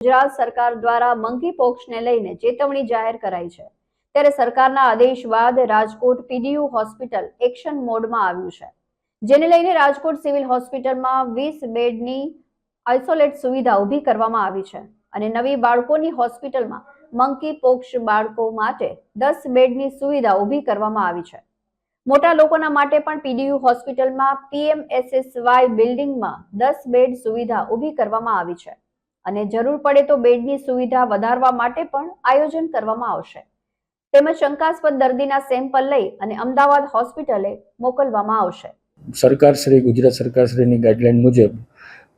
ગુજરાત સરકાર દ્વારા મંકી પોક્સને લઈને ચેતવણી જાહેર કરાઈ છે. ત્યારે સરકારના આદેશ બાદ રાજકોટ પીડીયુ હોસ્પિટલ એક્શન મોડમાં આવ્યું છે. જેને લઈને રાજકોટ સિવિલ હોસ્પિટલમાં વીસ બેડની આઇસોલેટ સુવિધા ઊભી કરવામાં આવી છે અને નવી બાળકોની હોસ્પિટલમાં મંકી પોક્ષ બાળકો માટે દસ બેડની સુવિધા ઊભી કરવામાં આવી છે. મોટા લોકોના માટે પણ પીડીયુ હોસ્પિટલમાં પીએમએસએસવાય બિલ્ડિંગમાં દસ બેડ સુવિધા ઊભી કરવામાં આવી છે. અને જરૂર પડે તો બેડની સુવિધા વધારવા માટે પણ આયોજન કરવામાં આવશે. તેમજ શંકાસ્પદ દર્દીના સેમ્પલ લઈ અને અમદાવાદ હોસ્પિટલે મોકલવામાં આવશે. સરકાર શ્રી, ગુજરાત સરકાર શ્રીની ગાઈડલાઈન મુજબ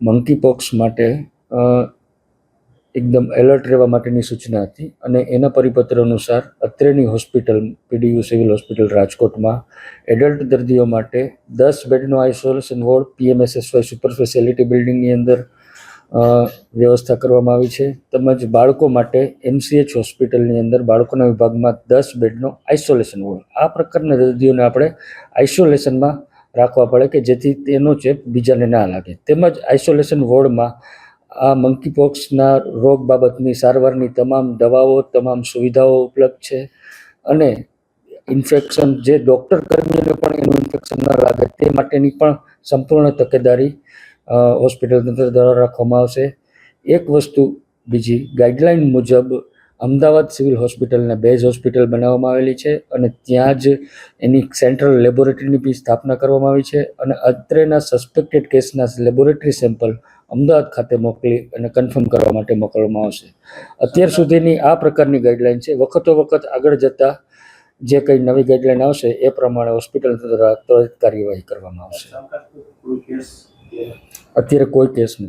મંકી પોક્સ માટે એકદમ એલર્ટ રહેવા માટેની સૂચના હતી અને એના પરિપત્ર અનુસાર અત્રેની હોસ્પિટલ, પીડીયુ સિવિલ હોસ્પિટલ રાજકોટમાં એડલ્ટ દર્દીઓ માટે દસ બેડનો isolation ward, PMSSY super speciality બિલ્ડિંગની અંદર વ્યવસ્થા કરવામાં આવી છે. તેમજ બાળકો માટે એમસીએચ હોસ્પિટલની અંદર બાળકોના વિભાગમાં દસ બેડનો આઇસોલેશન વોર્ડ. આ પ્રકારના દર્દીઓને આપણે આઇસોલેશનમાં રાખવા પડે કે જેથી તેનો ચેપ બીજાને ના લાગે. તેમજ આઇસોલેશન વોર્ડમાં આ મંકીપોક્સના રોગ બાબતની સારવારની તમામ દવાઓ, તમામ સુવિધાઓ ઉપલબ્ધ છે. અને ઇન્ફેક્શન જે ડૉક્ટર કર્મીઓને પણ એનું ઇન્ફેક્શન ન લાગે તે માટેની પણ સંપૂર્ણ તકેદારી હોસ્પિટલ તંત્ર દ્વારા રાખવામાં આવશે. એક વસ્તુ બીજી ગાઈડલાઇન મુજબ અમદાવાદ સિવિલ હોસ્પિટલને બેઝ હોસ્પિટલ બનાવવામાં આવેલી છે અને ત્યાં જ એની સેન્ટ્રલ લેબોરેટરીની બી સ્થાપના કરવામાં આવી છે અને અત્રેના સસ્પેક્ટેડ કેસના લેબોરેટરી સેમ્પલ અમદાવાદ ખાતે મોકલી અને કન્ફર્મ કરવા માટે મોકલવામાં આવશે. અત્યાર સુધીની આ પ્રકારની ગાઈડલાઇન છે. વખતો વખત આગળ જતાં જે કંઈ નવી ગાઈડલાઇન આવશે એ પ્રમાણે હોસ્પિટલ દ્વારા ત્વરિત કાર્યવાહી કરવામાં આવશે. અત્યારે કોઈ કેસ નથી.